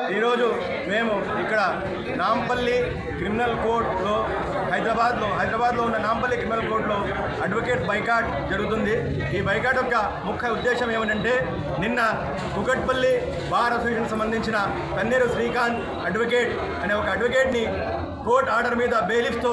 ఈరోజు మేము ఇక్కడ నాంపల్లి క్రిమినల్ కోర్టులో హైదరాబాద్లో హైదరాబాద్లో ఉన్న నాంపల్లి క్రిమినల్ కోర్టులో అడ్వకేట్ బైకాట్ జరుగుతుంది. ఈ బైకాట్ యొక్క ముఖ్య ఉద్దేశం ఏమిటంటే నిన్న కుకట్పల్లి బార్ అసోసియేషన్ సంబంధించిన కన్నేరు శ్రీకాంత్ అడ్వకేట్ అనే ఒక అడ్వకేట్ని కోర్ట్ ఆర్డర్ మీద బెయిలిఫ్తో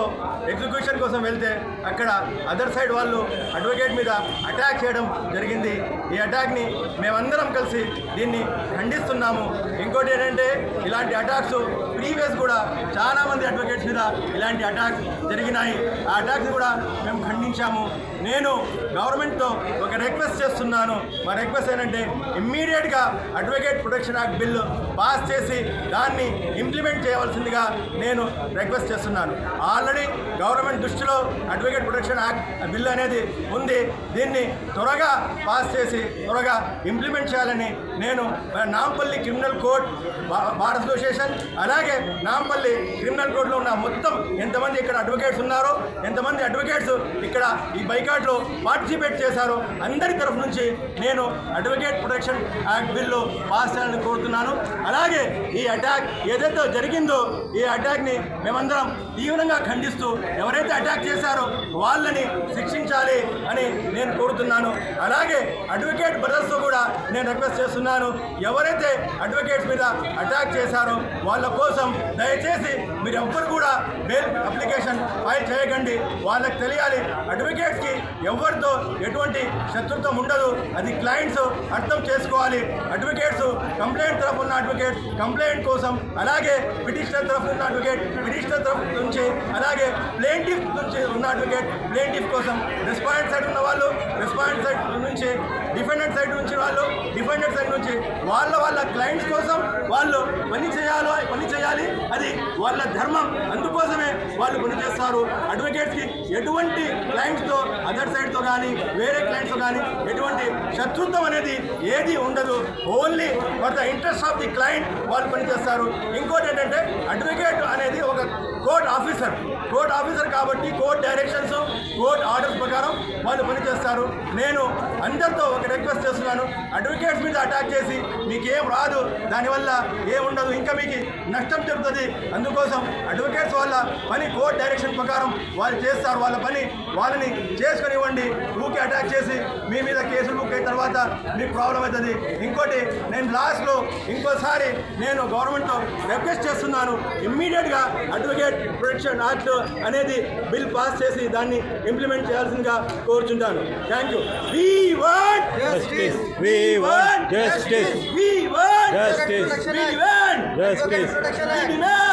ఎగ్జిక్యూషన్ కోసం వెళ్తే అక్కడ అదర్ సైడ్ వాళ్ళు అడ్వకేట్ మీద అటాక్ చేయడం జరిగింది. ఈ అటాక్ని మేమందరం కలిసి దీన్ని ఖండిస్తున్నాము. ఇంకోటి ఏంటంటే ఇలాంటి అటాక్స్ ప్రీవియస్ కూడా చాలామంది అడ్వకేట్స్ మీద ఇలాంటి అటాక్స్ జరిగినాయి. ఆ అటాక్స్ కూడా మేము ఖండించాము. నేను గవర్నమెంట్తో ఒక రిక్వెస్ట్ చేస్తున్నాను. మా రిక్వెస్ట్ ఏంటంటే ఇమ్మీడియట్గా advocate protection act bill pass చేసి దాన్ని ఇంప్లిమెంట్ చేయవలసిందిగా నేను రిక్వెస్ట్ చేస్తున్నాను. ఆల్రెడీ గవర్నమెంట్ దృష్టిలో అడ్వకేట్ ప్రొటెక్షన్ యాక్ట్ బిల్ అనేది ఉంది. దీన్ని త్వరగా పాస్ చేసి త్వరగా ఇంప్లిమెంట్ చేయాలని నేను Nampally criminal court bar- association అలాగే నాంపల్లి క్రిమినల్ కోర్టులో ఉన్న మొత్తం ఎంతమంది ఇక్కడ అడ్వకేట్స్ ఉన్నారో ఎంతమంది అడ్వకేట్స్ ఇక్కడ ఈ బైకాట్లో పార్టిసిపేట్ చేశారో అందరి తరఫు నుంచి నేను advocate protection act bill pass చేయాలని కోరుతున్నాను. అలాగే ఈ అటాక్ ఏదైతే జరిగిందో ఈ అటాక్ని మేమందరం తీవ్రంగా ఖండిస్తూ ఎవరైతే అటాక్ చేశారో వాళ్ళని శిక్షించాలి అని నేను కోరుతున్నాను. అలాగే అడ్వకేట్ బ్రదర్స్తో కూడా నేను రిక్వెస్ట్ చేస్తున్నాను. ఎవరైతే అడ్వకేట్స్ మీద అటాక్ చేశారో వాళ్ళ కోసం దయచేసి మీరు ఎవ్వరు కూడా బెయిల్ అప్లికేషన్ ఫైల్ చేయకండి. వాళ్ళకి తెలియాలి అడ్వకేట్స్కి ఎవరితో ఎటువంటి శత్రుత్వం ఉండదు. అది క్లయింట్స్ అర్థం చేసుకోవాలి. అడ్వకేట్స్ కంప్లైంట్ తరఫు ఉన్న అడ్వకేట్ కంప్లైంట్ కోసం అలాగే పిటిషనర్ తరఫు ఉన్న అడ్వకేట్ పిటిషనర్ తరఫు నుంచి అలాగే ప్లేంటిఫ్ నుంచి ఉన్న అడ్వకేట్ ప్లేంటిఫ్ కోసం రెస్పాండ్ సైడ్ ఉన్న వాళ్ళు రెస్పాండ్ సైడ్ నుంచి డిఫెండెంట్ సైడ్ నుంచి వాళ్ళు డిఫెండెంట్ సైడ్ నుంచి వాళ్ళ వాళ్ళ క్లయింట్స్ కోసం వాళ్ళు పని చేయాలో పని చేయాలి. అది వాళ్ళ ధర్మం. అందుకోసమే వాళ్ళు పని చేస్తారు. అడ్వకేట్స్కి ఎటువంటి క్లయింట్స్తో అదర్ సైడ్తో కానీ వేరే క్లయింట్స్ కానీ ఎటువంటి శత్రుత్వం అనేది ఏది ఉండదు. Only for the interest of the client వాళ్ళు పనిచేస్తారు. ఇంకోటి ఏంటంటే అడ్వకేట్ అనేది ఒక కోర్ట్ ఆఫీసర్ కోర్ట్ ఆఫీసర్ కాబట్టి కోర్ట్ డైరెక్షన్స్ కోర్ట్ ఆర్డర్స్ ప్రకారం వాళ్ళు పనిచేస్తారు. నేను అందరితో ఒక రిక్వెస్ట్ చేస్తున్నాను. అడ్వకేట్స్ మీద అటాక్ చేసి మీకేం రాదు. దానివల్ల ఏం ఉండదు. ఇంకా మీకు నష్టం జరుగుతుంది. అందుకోసం అడ్వకేట్స్ వాళ్ళ పని కోర్ట్ డైరెక్షన్ ప్రకారం వాళ్ళు చేస్తారు. వాళ్ళ పని వాళ్ళని చేసుకునివ్వండి. ఊకే అటాక్ చేసి మీ మీద కేసులు బుక్ అయిన తర్వాత మీకు ప్రాబ్లం అవుతుంది. ఇంకోటి నేను లాస్ట్లో ఇంకోసారి నేను గవర్నమెంట్తో రిక్వెస్ట్ చేస్తున్నాను. ఇమ్మీడియట్గా అడ్వకేట్ ప్రొటెక్షన్ యాక్ట్ అనేది బిల్ పాస్ చేసి దాన్ని ఇంప్లిమెంట్ చేయాల్సిందిగా కోరుచుంటాను. Thank you we want justice. We want. We want Act. Yes, please. Demand.